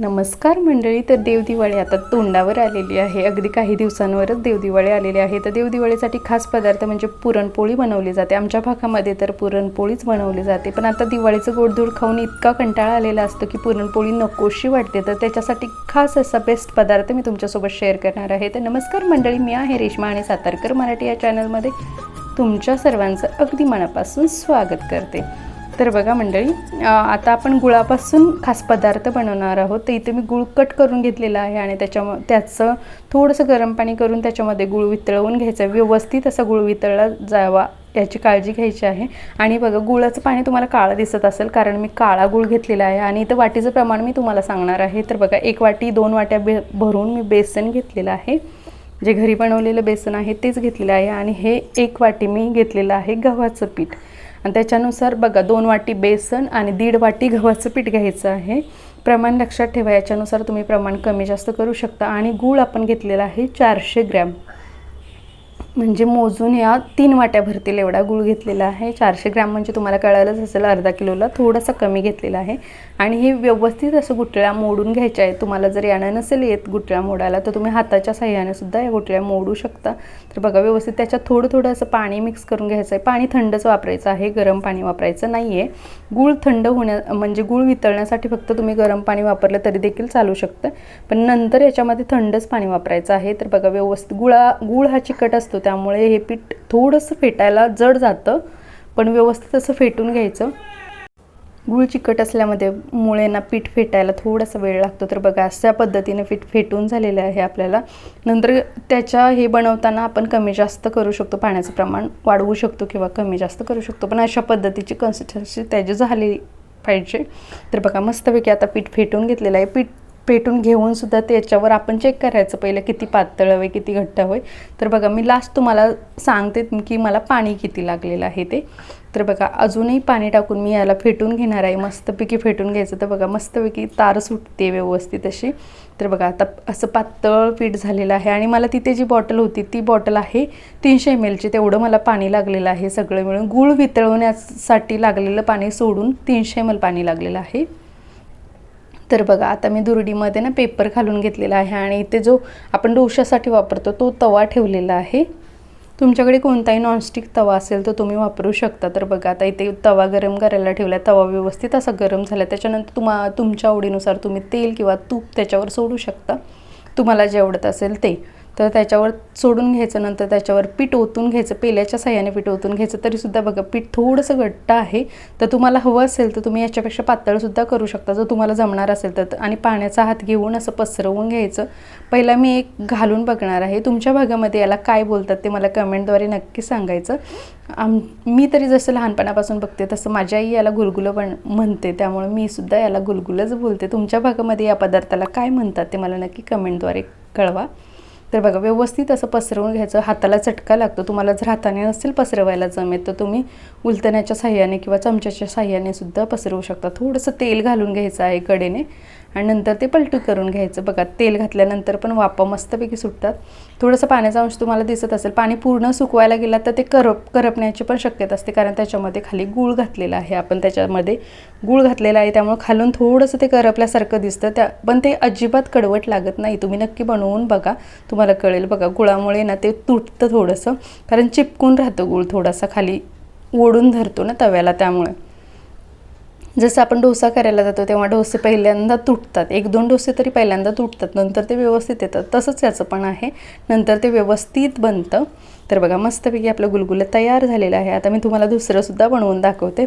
नमस्कार मंडळी तर देवदिवाळी आता तोंडावर आलेली आहे. अगदी काही दिवसांवरच देवदिवाळी आलेली आहे. तर देवदिवाळीसाठी खास पदार्थ म्हणजे पुरणपोळी बनवली जाते. आमच्या भागामध्ये तर पुरणपोळीच बनवली जाते. पण आता दिवाळीचं गोडधोड खाऊन इतका कंटाळा आलेला असतो की पुरणपोळी नकोशी वाटते. तर त्याच्यासाठी खास असा बेस्ट पदार्थ मी तुमच्यासोबत शेअर करणार आहे. तर नमस्कार मंडळी मी आहे रेश्मा आणि सातारकर मराठी या चॅनलमध्ये तुमच्या सर्वांचं अगदी मनापासून स्वागत करते. तर बघा मंडळी आता आपण गुळापासून खास पदार्थ बनवणार आहोत. तर इथे मी गुळ कट करून घेतलेला आहे आणि त्याच्याम त्याचं थोडंसं गरम पाणी करून त्याच्यामध्ये गुळ वितळवून घ्यायचं व्यवस्थित असा गुळ वितळला जावा याची काळजी घ्यायची आहे. आणि बघा गुळाचं पाणी तुम्हाला काळं दिसत असेल कारण मी काळा गुळ घेतलेला आहे आणि इथं वाटीचं प्रमाण मी तुम्हाला सांगणार आहे. तर बघा एक वाटी दोन वाट्या बे भरून मी बेसन घेतलेलं आहे. जे घरी बनवलेलं बेसन आहे तेच घेतलेलं आहे आणि हे एक वाटी मी घेतलेलं आहे गव्हाचं पीठ. आणि त्याच्यानुसार बघा दोन वाटी बेसन आणि दीड वाटी गव्हाचं पीठ घ्यायचं आहे. प्रमाण लक्षात ठेवा याच्यानुसार तुम्ही प्रमाण कमी जास्त करू शकता. आणि गूळ आपण घेतलेला आहे चारशे ग्रॅम. म्हणजे मोजून या तीन वाट्या भरतील एवढा गूळ घेतलेला आहे. चारशे ग्रॅम म्हणजे तुम्हाला कळायलाच असेल अर्धा किलोला. थोडासा कमी घेतलेला आहे. आणि हे व्यवस्थित असं गुटळ्या मोडून घ्यायच्या आहेत. तुम्हाला जर यानं नसेल येत गुटळ्या मोडायला तर तुम्ही हाताच्या साह्याने सुद्धा या गुटळ्या मोडू शकता. तर बघा व्यवस्थित त्याच्यात थोडं थोडं असं पाणी मिक्स करून घ्यायचं आहे. पाणी थंडच वापरायचं आहे. गरम पाणी वापरायचं नाही आहे गूळ थंड होण्या म्हणजे गूळ वितळण्यासाठी फक्त तुम्ही गरम पाणी वापरलं तरी देखील चालू शकतं. पण नंतर याच्यामध्ये थंडच पाणी वापरायचं आहे. तर बघा व्यवस्थित गुळा गूळ हा चिकट असतो. त्यामुळे हे पीठ थोडंसं फेटायला जड जातं पण व्यवस्थित असं फेटून घ्यायचं. गूळ चिकट असल्यामध्ये मुळे ना पीठ फेटायला थोडासा वेळ लागतो. तर बघा अशा पद्धतीने पीठ फेटून झालेलं आहे आपल्याला. नंतर त्याच्या हे बनवताना आपण कमी जास्त करू शकतो. पाण्याचं प्रमाण वाढवू शकतो किंवा कमी जास्त करू शकतो. पण अशा पद्धतीची कन्सिस्टन्सी त्याची झाली पाहिजे. तर बघा मस्तपैकी आता पीठ फेटून घेतलेलं आहे. पीठ पेटून घेऊन सुद्धा त्याच्यावर आपण चेक करायचं. पहिलं किती पातळ हवे किती घट्ट हवे. तर बघा मी लास्ट तुम्हाला सांगते की मला पाणी किती लागलेलं आहे ते. तर बघा अजूनही पाणी टाकून मी याला फेटून घेणार आहे. मस्तपैकी फेटून घ्यायचं. तर बघा मस्तपैकी तार सुटते व्यवस्थित अशी. तर बघा आता असं पातळ पीठ झालेलं आहे. आणि मला तिथे जी बॉटल होती ती बॉटल आहे तीनशे एम एलची तेवढं मला पाणी लागलेलं आहे सगळं मिळून. गूळ वितळवण्यासाठी लागलेलं पाणी सोडून तीनशे एम एल पाणी लागलेलं आहे. तर बघा आता मी दुरडीमध्ये ना पेपर घालून घेतलेला आहे आणि इथे जो आपण डोशासाठी वापरतो तो तवा ठेवलेला आहे. तुमच्याकडे कोणताही नॉनस्टिक तवा असेल तर तुम्ही वापरू शकता. तर बघा आता इथे तवा गरम करायला ठेवला तवा व्यवस्थित असा गरम झाला त्याच्यानंतर तुम्हा तुमच्या आवडीनुसार तुम्ही तेल किंवा तूप त्याच्यावर सोडू शकता. तुम्हाला जे आवडत असेल ते. तर त्याच्यावर सोडून घ्यायचं नंतर त्याच्यावर पीठ ओतून घ्यायचं पेल्याच्या साह्याने पीठ ओतून घ्यायचं तरीसुद्धा बघा पीठ थोडंसं घट्ट आहे तर तुम्हाला हवं असेल तर तुम्ही याच्यापेक्षा पातळसुद्धा करू शकता. जर तुम्हाला जमणार असेल तर आणि पाण्याचा हात घेऊन असं पसरवून घ्यायचं. पहिला मी एक घालून बघणार आहे. तुमच्या भागामध्ये याला काय बोलतात ते मला कमेंटद्वारे नक्की सांगायचं. आम मी तरी जसं लहानपणापासून बघते तसं माझी आई याला गुलगुलं पण म्हणते त्यामुळे मी सुद्धा याला गुलगुलंच बोलते. तुमच्या भागामध्ये या पदार्थाला काय म्हणतात ते मला नक्की कमेंटद्वारे कळवा. तर बघा व्यवस्थित असं पसरवून घ्यायचं. हाताला चटका लागतो. तुम्हाला जर हाताने नसेल पसरवायला जमेत तर तुम्ही उलतण्याच्या साह्याने किंवा चमच्याच्या साह्याने सुद्धा पसरवू शकता. थोडंसं तेल घालून घ्यायचं आहे कडेने. आणि नंतर ते पलटू करून घ्यायचं. बघा तेल घातल्यानंतर पण वापा मस्तपैकी सुटतात. थोडंसं पाण्याचा अंश तुम्हाला दिसत असेल. पाणी पूर्ण सुकवायला गेला तर ते करप करपण्याची पण शक्यता असते. कारण त्याच्यामध्ये खाली गूळ घातलेला आहे. आपण त्याच्यामध्ये गूळ घातलेला आहे. त्यामुळे खालून थोडंसं ते करपल्यासारखं दिसतं. त्या पण ते अजिबात कडवट लागत नाही. तुम्ही नक्की बनवून बघा. तुम्हाला कळेल. बघा गुळामुळे ना ते तुटतं थोडंसं. कारण चिपकून राहतं गूळ थोडासा. खाली ओढून धरतो ना तव्याला त्यामुळे. जसं आपण डोसा करायला जातो तेव्हा डोसे पहिल्यांदा तुटतात. एक दोन डोसे तरी पहिल्यांदा तुटतात नंतर ते व्यवस्थित येतात. तसंच याचं पण आहे. नंतर ते व्यवस्थित बनतं. तर बघा मस्तपैकी आपलं गुलगुलं तयार झालेलं आहे. आता मी तुम्हाला दुसरंसुद्धा बनवून दाखवते.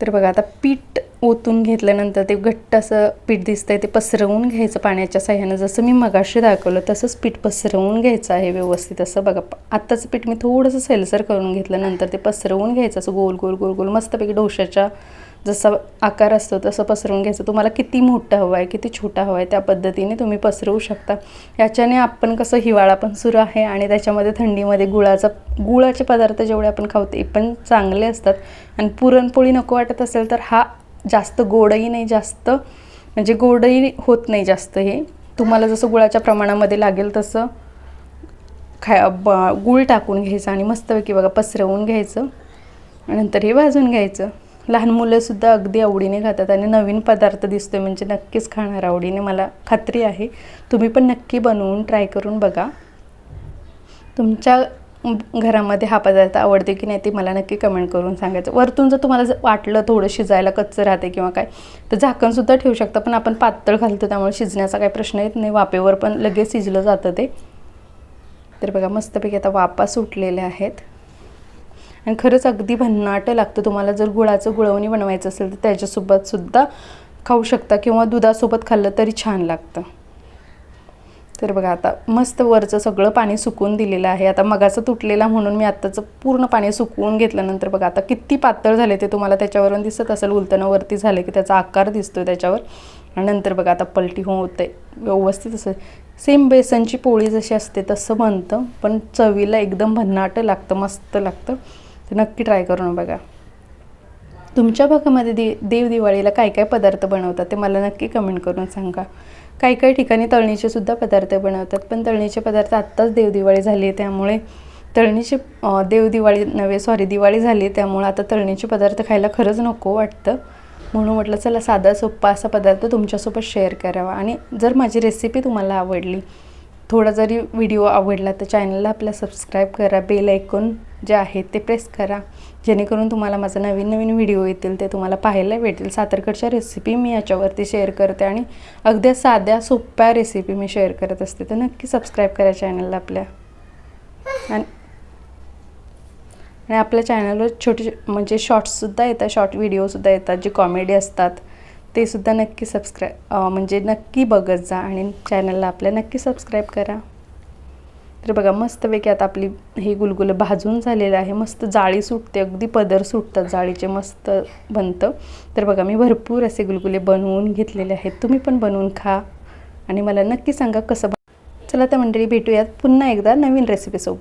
तर बघा आता पीठ ओतून घेतल्यानंतर ते घट्ट असं पीठ दिसतं आहे ते पसरवून घ्यायचं पाण्याच्या साह्यानं. जसं मी मगाशी दाखवलं तसंच पीठ पसरवून घ्यायचं आहे व्यवस्थित. असं बघा आत्ताचं पीठ मी थोडंसं सेलसर करून घेतलं नंतर ते पसरवून घ्यायचं असं गोल गोल गोल गोल मस्तपैकी डोशाच्या जसा आकार असतो तसं पसरवून घ्यायचं. तुम्हाला किती मोठं हवं आहे किती छोटा हवं आहे त्या पद्धतीने तुम्ही पसरवू शकता. याच्याने आपण कसं हिवाळा पण सुरू आहे आणि त्याच्यामध्ये थंडीमध्ये गुळाचा गुळाचे पदार्थ जेवढे आपण खाऊ ते पण चांगले असतात. आणि पुरणपोळी नको वाटत असेल तर हा जास्त गोडही नाही जास्त म्हणजे गोडही होत नाही जास्त हे. तुम्हाला जसं गुळाच्या प्रमाणामध्ये लागेल तसं खा ब गुळ टाकून घ्यायचं आणि मस्तपैकी बघा पसरवून घ्यायचं. नंतर हे भाजून घ्यायचं. लहान मुलंसुद्धा अगदी आवडीने खातात आणि नवीन पदार्थ दिसतोय म्हणजे नक्कीच खाणार आवडीने. मला खात्री आहे. तुम्ही पण नक्की बनवून ट्राय करून बघा. तुमच्या घरामध्ये हा पदार्थ आवडते की नाही ते मला नक्की कमेंट करून सांगायचं. वरतून जर तुम्हाला जर वाटलं थोडं शिजायला कच्चं राहते किंवा काय तर झाकणसुद्धा ठेवू शकता पण आपण पातळ घालतो त्यामुळे शिजण्याचा काही प्रश्न येत नाही. वापेवर पण लगेच शिजलं जातं ते. तर बघा मस्तपैकी आता वापा सुटलेल्या आहेत. आणि खरंच अगदी भन्नाट लागतं तुम्हाला. जर गुळाचं गुळवणी बनवायचं असेल तर त्याच्यासोबत सुद्धा खाऊ शकता किंवा दुधासोबत खाल्लं तरी छान लागतं. तर बघा आता मस्त वरचं सगळं पाणी सुकवून दिलेलं आहे. आता मगाचं तुटलेला म्हणून मी आत्ताचं पूर्ण पाणी सुकवून घेतल्यानंतर बघा आता किती पातळ झाले ते तुम्हाला त्याच्यावरून दिसत असेल. उलताना वरती झाले की त्याचा आकार दिसतोय त्याच्यावर. आणि नंतर बघा आता पलटी होते. व्यवस्थित असं सेम बेसनची पोळी जशी असते तसं बनतं. पण चवीला एकदम भन्नाट लागतं मस्त लागतं. तर नक्की ट्राय करून बघा. तुमच्या भागामध्ये दि देव दिवाळीला काय काय पदार्थ बनवतात ते मला नक्की कमेंट करून सांगा. काही काही ठिकाणी तळणीचे सुद्धा पदार्थ बनवतात पण तळणीचे पदार्थ आत्ताच देवदिवाळी झाली आहे त्यामुळे तळणीचे देवदिवाळी नव्हे सॉरी दिवाळी झाली आहे त्यामुळे आता तळणीचे पदार्थ खायला खरंच नको वाटतं. म्हणून म्हटलं चला साधा सोप्पा असा पदार्थ तुमच्यासोबत शेअर करावा. आणि जर माझी रेसिपी तुम्हाला आवडली थोडा जरी व्हिडिओ आवडला तर चॅनलला आपल्या सबस्क्राईब करा बेल ऐकून जे आहे ते प्रेस करा. जेणेकरून तुम्हाला माझा नवीन नवीन व्हिडिओ येतील ते तुम्हाला पाहायला भेटेल. सातारकडच्या रेसिपी मी याच्यावरती शेअर करते आणि अगदी साध्या सोप्या रेसिपी मी शेअर करत असते. तर नक्की सबस्क्राईब करा चॅनलला आपल्या. आणि आणि आपल्या चॅनलवर छोटे म्हणजे शॉर्ट्ससुद्धा येतात शॉर्ट व्हिडिओसुद्धा येतात जे कॉमेडी असतात. ते सुद्धा नक्की सबस्क्राईब म्हणजे नक्की बघत जा आणि चॅनलला आपल्या नक्की सबस्क्राईब करा. तर बघा मस्तपैकी आता आपली हे गुलगुलं भाजून झालेलं आहे. मस्त जाळी सुटते अगदी पदर सुटतात जाळीचे मस्त बनतं. तर बघा मी भरपूर असे गुलगुले बनवून घेतलेले आहेत. तुम्ही पण बनवून खा आणि मला नक्की सांगा कसं चला तर मंडळी भेटूयात पुन्हा एकदा नवीन रेसिपीसोबत